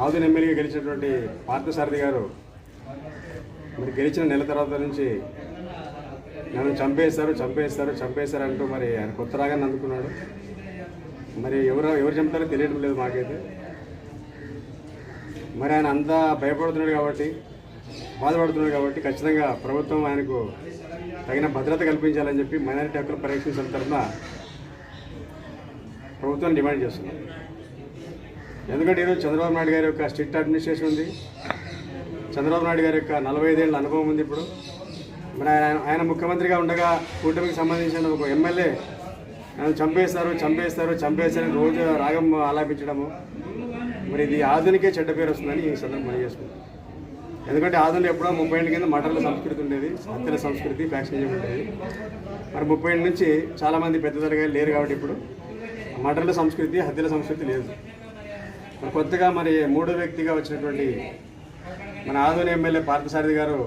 ఆవుదిన ఎమ్మెల్యేగా గెలిచినటువంటి పార్థసారథి గారు మరి గెలిచిన నెల తర్వాత నుంచి నన్ను చంపేస్తారు చంపేస్తారు చంపేస్తారు అంటూ మరి ఆయన కొత్త రాగాన్ని అందుకున్నాడు. మరి ఎవరు ఎవరు చంపుతారో తెలియడం లేదు మాకైతే. మరి ఆయన అంతా భయపడుతున్నాడు కాబట్టి బాధపడుతున్నాడు కాబట్టి ఖచ్చితంగా ప్రభుత్వం ఆయనకు తగిన భద్రత కల్పించాలని చెప్పి మైనారిటీ హక్కులు పరిరక్షణ తరఫున ప్రభుత్వాన్ని డిమాండ్ చేస్తున్నాం. ఎందుకంటే ఈరోజు చంద్రబాబు నాయుడు గారి యొక్క స్ట్రిక్ట్ అడ్మినిస్ట్రేషన్ ఉంది. చంద్రబాబు నాయుడు గారి యొక్క నలభై ఐదేళ్ళ అనుభవం ఉంది ఇప్పుడు. మరి ఆయన ఆయన ముఖ్యమంత్రిగా ఉండగా కూటమికి సంబంధించిన ఒక ఎమ్మెల్యే నన్ను చంపేస్తారు చంపేస్తారు చంపేస్తారని రోజు రాగం ఆలాపించడము. మరి ఇది ఆధునికే చెడ్డ పేరు వస్తుందని ఈ సందర్భం చేసుకుంటాం ఎందుకంటే ఆధునిక ఎప్పుడో ముప్పై ఏళ్ళ కింద మటర్ల సంస్కృతి ఉండేది హత్యల సంస్కృతి ఫ్యాక్షన్ ఉండేది. మరి ముప్పై ఏళ్ళ నుంచి చాలామంది పెద్ద లేరు కాబట్టి ఇప్పుడు. మటర్ల సంస్కృతి హత్యల సంస్కృతి లేదు. కొత్తగా మరి మూడో వ్యక్తిగా వచ్చినటువంటి మన ఆదోని ఎమ్మెల్యే పార్థసారథి గారు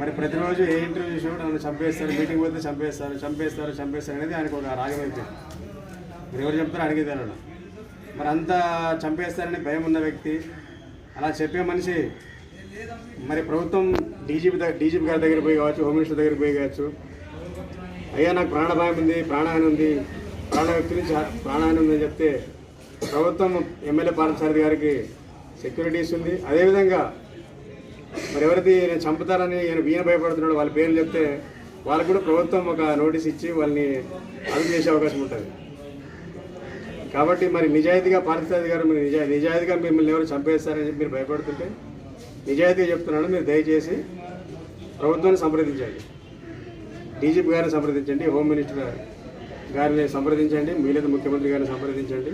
మరి ప్రతిరోజు ఏ ఇంటర్వ్యూ చూసినా కూడా నన్ను చంపేస్తారు మీటింగ్ పోతే చంపేస్తారు చంపేస్తారు చంపేస్తారు అనేది ఆయనకు ఒక రాగం మీరు ఎవరు చెప్తారో అడిగేది. మరి అంతా చంపేస్తారని భయం ఉన్న వ్యక్తి అలా చెప్పే మనిషి మరి ప్రభుత్వం డీజీపీ దగ్గర డీజీపీ గారి దగ్గర పోయి కావచ్చు హోమ్ మినిస్టర్ దగ్గర పోయి కావచ్చు అయ్యా నాకు ప్రాణభాయం ఉంది ప్రాణహాని ఉంది ప్రాణ వ్యక్తి నుంచి ప్రాణహాని ఉందని చెప్తే ప్రభుత్వం ఎమ్మెల్యే పార్థసారథి గారికి సెక్యూరిటీస్ ఉంది అదేవిధంగా మరి ఎవరైతే నేను చంపుతారని ఈయన ఈయన భయపడుతున్నాడు వాళ్ళ పేర్లు చెప్తే వాళ్ళకు కూడా ప్రభుత్వం ఒక నోటీస్ ఇచ్చి వాళ్ళని అదుపు చేసే అవకాశం ఉంటుంది. కాబట్టి మరి నిజాయితీగా పార్థసారథి గారు మీరు నిజా నిజాయితీగా మిమ్మల్ని ఎవరు చంపేస్తారని చెప్పి మీరు భయపడుతుంటే నిజాయితీగా చెప్తున్నాను. మీరు దయచేసి ప్రభుత్వాన్ని సంప్రదించండి. డీజీపీ గారిని సంప్రదించండి. హోమ్ మినిస్టర్ గారిని సంప్రదించండి మీలేదు ముఖ్యమంత్రి గారిని సంప్రదించండి.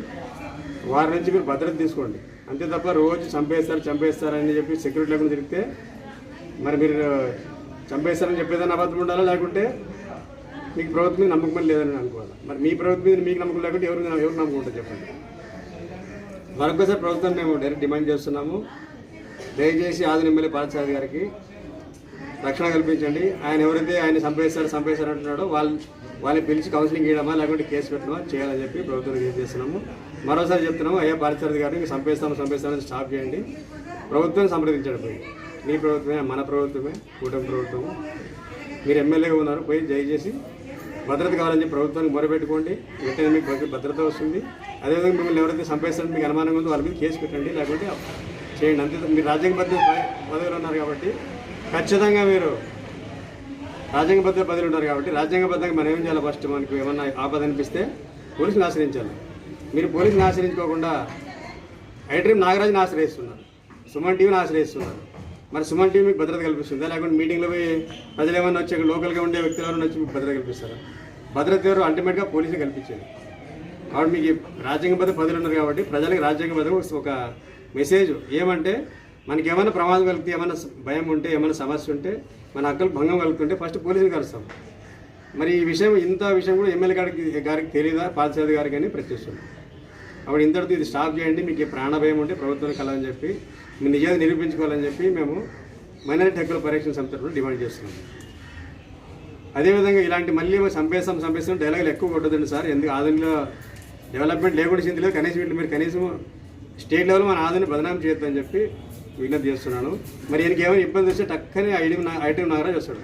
వారి నుంచి మీరు భద్రత తీసుకోండి. అంతే తప్ప రోజు చంపేస్తారు చంపేస్తారని చెప్పి సెక్యూరిటీ లేకుండా తిరిగితే మరి మీరు చంపేస్తారని చెప్పేదాన్ని అబద్ధం ఉండాలా? లేకుంటే మీకు ప్రభుత్వం మీద నమ్మకం లేదని అనుకోవాలి? మరి మీ ప్రభుత్వం మీద మీకు నమ్మకం లేకుంటే ఎవరు ఎవరు నమ్మకం ఉంటుంది చెప్పండి? మరొకసారి ప్రభుత్వం మేము డైరెక్ట్ డిమాండ్ చేస్తున్నాము. దయచేసి ఆదిన ఎమ్మెల్యే పార్థసారథి గారికి రక్షణ కల్పించండి. ఆయన ఎవరైతే ఆయన చంపేస్తారు చంపేస్తారు అంటున్నాడో వాళ్ళు వాళ్ళని పిలిచి కౌన్సిలింగ్ చేయడమా లేకుంటే కేసు పెట్టడమా చేయాలని చెప్పి ప్రభుత్వానికి చేస్తున్నాము మరోసారి చెప్తున్నాము అయ్యా పార్థసారథి గారిని సంపేస్తాము సంపేస్తామని స్టాప్ చేయండి. ప్రభుత్వం సంప్రదించండి పోయి. మీ ప్రభుత్వమే మన ప్రభుత్వమే కూటమి ప్రభుత్వము. మీరు ఎమ్మెల్యేగా ఉన్నారు పోయి దయచేసి భద్రత కావాలని చెప్పి ప్రభుత్వానికి మొరపెట్టుకోండి. వెంటనే మీకు భద్రత వస్తుంది. అదేవిధంగా మిమ్మల్ని ఎవరైతే సంపేస్తారో మీకు అనుమానంగా ఉందో వాళ్ళ మీద కేసు పెట్టండి లేకుంటే చేయండి. అంతే మీరు రాజ్యాంగబద్ధ పదవిలో ఉన్నారు కాబట్టి ఖచ్చితంగా మీరు రాజ్యాంగబద్ధ బదిలీ ఉంటారు కాబట్టి రాజ్యాంగబద్ధంగా మనం ఏం చేయాలి ఫస్ట్ మనకు ఏమన్నా ఆపద అనిపిస్తే పోలీసుని ఆశ్రయించాలి. మీరు పోలీసుని ఆశ్రయించుకోకుండా ఐడ్రీమ్ నాగరాజుని ఆశ్రయిస్తున్నారు. సుమన్ టీవీని ఆశ్రయిస్తున్నారు. మరి సుమన్ టీవీ మీకు భద్రత కల్పిస్తుందా. లేకుంటే మీటింగ్లో పోయి ప్రజలు ఏమన్నా వచ్చి లోకల్గా ఉండే వ్యక్తులు ఎవరైనా వచ్చి మీకు భద్రత కల్పిస్తారా? భద్రత ఎవరు అల్టిమేట్గా పోలీసులు కల్పించేది. కాబట్టి మీకు ఈ రాజ్యాంగబద్ధ పదవులు ఉన్నారు కాబట్టి ప్రజలకు రాజ్యాంగబద్ధ ఒక మెసేజ్ ఏమంటే మనకి ఏమైనా ప్రమాదం కలిగితే ఏమైనా భయం ఉంటే ఏమైనా సమస్య ఉంటే మన హక్కులు భంగం కలుగుతుంటే ఫస్ట్ పోలీసులు కలుస్తాం. మరి ఈ విషయం ఇంత విషయం కూడా ఎమ్మెల్యే గారికి గారికి తెలియదా పాలసాది గారికి అని ప్రశ్నిస్తున్నాం. అప్పుడు ఇంతటితో ఇది స్టాప్ చేయండి మీకు ప్రాణ భయం ఉంటే ప్రభుత్వం కలదని చెప్పి మీ నిజాన్ని నిరూపించుకోవాలని చెప్పి మేము మైనారిటీ హక్కుల పరిరక్షణ సంస్థ డిమాండ్ చేస్తున్నాం. అదేవిధంగా ఇలాంటి మళ్ళీ సంపేసం సంపేస్తాం డైలాగులు ఎక్కువ కొట్టదండి సార్. ఎందుకు ఆధునిలో డెవలప్మెంట్ లేకుండా చింది లేదు. కనీసం వీళ్ళు మీరు కనీసం స్టేట్ లెవెల్ మన ఆధుని బదనాం చేయొద్దని చెప్పి విజ్ఞప్తి చేస్తున్నాను. మరి ఈయనకి ఏమైనా ఇబ్బంది వస్తే టక్కనే ఐటమ్ ఐటమ్ నగరా వస్తాడు.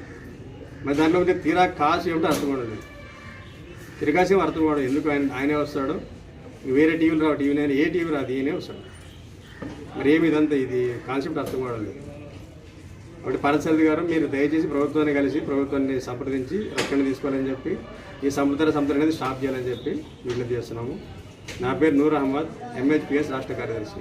మరి దాంట్లో ఉంటే తీరా కాసు ఏమిటో అర్థం కూడా తిరగాసేం అర్థం ఎందుకు ఆయన ఆయనే వస్తాడు? వేరే టీవీలు రావు. టీవీ నేను ఏ టీవీ రాదు? ఈయనే వస్తాడు. మరి ఏమి ఇదంతా ఇది? కాన్సెప్ట్ అర్థం కావడం లేదు కాబట్టి పారసారథి గారు మీరు దయచేసి ప్రభుత్వాన్ని కలిసి ప్రభుత్వాన్ని సంప్రదించి రక్షణ తీసుకోవాలని చెప్పి ఈ సముద్ర సంపద అనేది స్టాప్ చేయాలని చెప్పి విజ్ఞప్తి చేస్తున్నాము. నా పేరు నూర్ అహ్మద్ ఎంహెచ్పిఎస్ రాష్ట్ర కార్యదర్శి.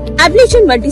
ablation multi